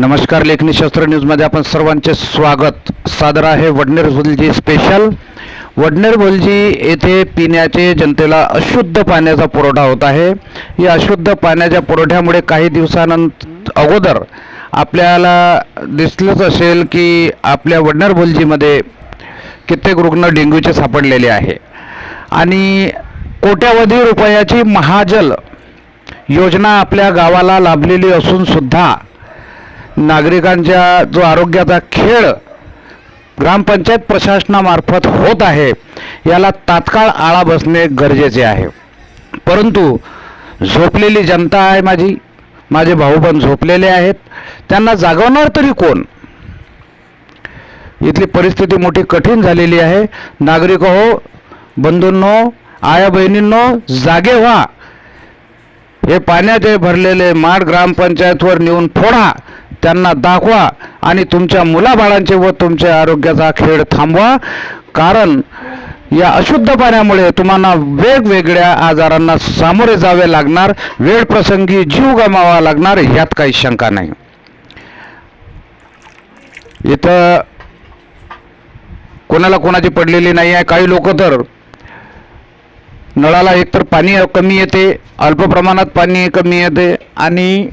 नमस्कार लेखनी शस्त्र न्यूजमध्ये आपण सर्वांचे स्वागत. सादर आहे वडनेर भोलजी स्पेशल वडनेर भोलजी येथे पिण्याचे जनतेला अशुद्ध पाण्याचा पुरवठा होत आहे. या अशुद्ध पाण्याच्या पुरवठ्यामुळे काही दिवसानंतर अगोदर आपल्याला दिसलंच असेल की आपल्या वडनेर भोलजीमध्ये कित्येक रुग्ण डेंग्यूचे सापडलेले आहे. आणि कोट्यावधी रुपयाची महाजल योजना आपल्या गावाला लाभलेली असूनसुद्धा नागरिकांच्या जो आरोग्याचा खेळ ग्रामपंचायत प्रशासनामार्फत होत आहे याला तात्काळ आळा बसणे गरजेचे आहे. परंतु झोपलेली जनता आहे माझी माझे भाऊ पण झोपलेले आहेत त्यांना जागवणार तरी कोण? इथली परिस्थिती मोठी कठीण झालेली आहे. नागरिक हो बंधूंनो आया बहिणींनो जागे व्हा. हे पाण्याचे भरलेले माड ग्रामपंचायतवर नेऊन फोडा त्यांना दाखवा आणि तुमच्या मुलाबाळांचे व तुमच्या आरोग्याचा खेळ थांबवा. कारण या अशुद्ध पाण्यामुळे तुम्हाला वेगवेगळ्या आजारांना सामोरे जावे लागणार वेळ प्रसंगी जीव गमावा लागणार यात काही शंका नाही. इथं कोणाला कोणाची पडलेली नाही आहे काही लोक तर नळाला एकतर पाणी कमी येते अल्प प्रमाणात पाणी कमी येते आणि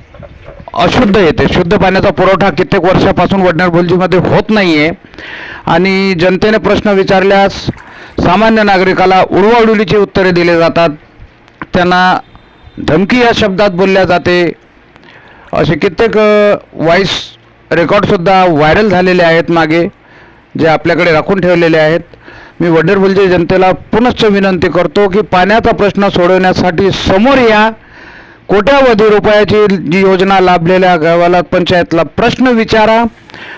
अशुद्ध येते. शुद्ध पाण्याचा पुरवठा कित्येक वर्षापासून वडनेर भुलजीमध्ये होत नाही आहे आणि जनतेने प्रश्न विचारल्यास सामान्य नागरिकाला उडवाउडवीची उत्तरे दिले जातात. त्यांना धमकी या शब्दात बोलल्या जाते. असे कित्येक व्हॉईस रेकॉर्डसुद्धा व्हायरल झालेले आहेत मागे जे आपल्याकडे राखून ठेवलेले आहेत. मी वडनेर म्हणजे जनतेला पुनश्च विनंती करतो की पाण्याचा प्रश्न सोडवण्यासाठी समोर या. कोट्यावधी रुपयाची जी योजना लाभलेल्या गावाला पंचायतला प्रश्न विचारा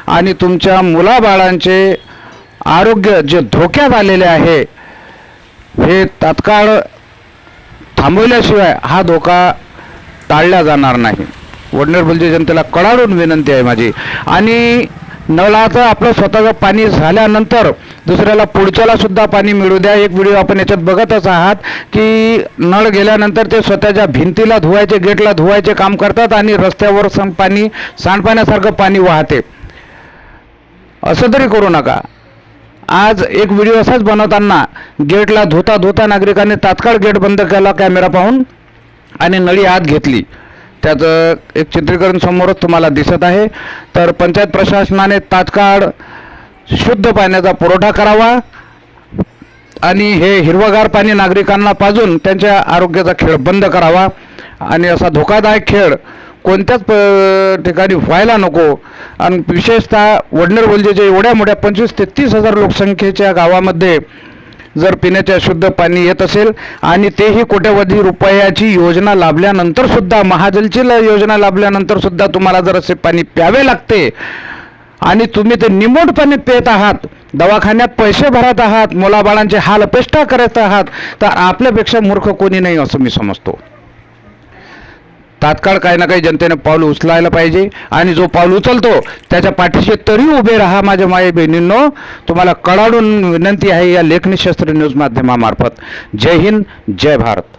आणि तुमच्या मुलाबाळांचे आरोग्य जे धोक्यात आलेले आहे हे तात्काळ थांबवल्याशिवाय हा धोका टाळला जाणार नाही. वडनेर म्हणजे जनतेला कडाडून विनंती आहे माझी. आणि नळाचं आपलं स्वतःचं पाणी झाल्यानंतर दुसऱ्याला पुढच्याला सुद्धा पाणी मिळू द्या. एक व्हिडिओ आपण याच्यात बघतच आहात की नळ गेल्यानंतर ते स्वतःच्या भिंतीला धुवायचे गेटला धुवायचे काम करतात आणि रस्त्यावर सं पाणी सांडपाण्यासारखं पाणी वाहते. असं तरी करू नका. आज एक व्हिडिओ असाच बनवताना गेटला धुता धुता नागरिकांनी तात्काळ गेट बंद केला कॅमेरा पाहून आणि नळी आत घेतली. त्याचं एक चित्रीकरण समोरच तुम्हाला दिसत आहे. तर पंचायत प्रशासनाने तात्काळ शुद्ध पाण्याचा पुरवठा करावा आणि हे हिरवगार पाणी नागरिकांना पाजून त्यांच्या आरोग्याचा खेळ बंद करावा. आणि असा धोकादायक खेळ कोणत्याच प ठिकाणी व्हायला नको. आणि विशेषतः वडनेर बोलजेच्या एवढ्या मोठ्या पंचवीस ते तीस हजार लोकसंख्येच्या गावामध्ये जर पिण्याचे शुद्ध पाणी येत असेल आणि तेही कोट्यवधी रुपयाची योजना लाभल्यानंतर सुद्धा महाजलची योजना लाभल्यानंतर सुद्धा तुम्हाला जर असे पाणी प्यावे लागते आणि तुम्ही ते निमोटपणे पाणी आहात दवाखान्यात पैसे भरत आहात मुलाबाळांचे हाल अपेष्टा करत आहात तर आपल्यापेक्षा मूर्ख कोणी नाही असं मी समजतो. तात्काळ काही ना काही जनतेने पाऊल उचलायला पाहिजे आणि जो पाऊल उचलतो त्याच्या पाठीशी तरी उभे राहा माझ्या माई बहिणींनो. तुम्हाला कडाडून विनंती आहे या लेखनी शस्त्र न्यूज माध्यमामार्फत. जय हिंद जय भारत.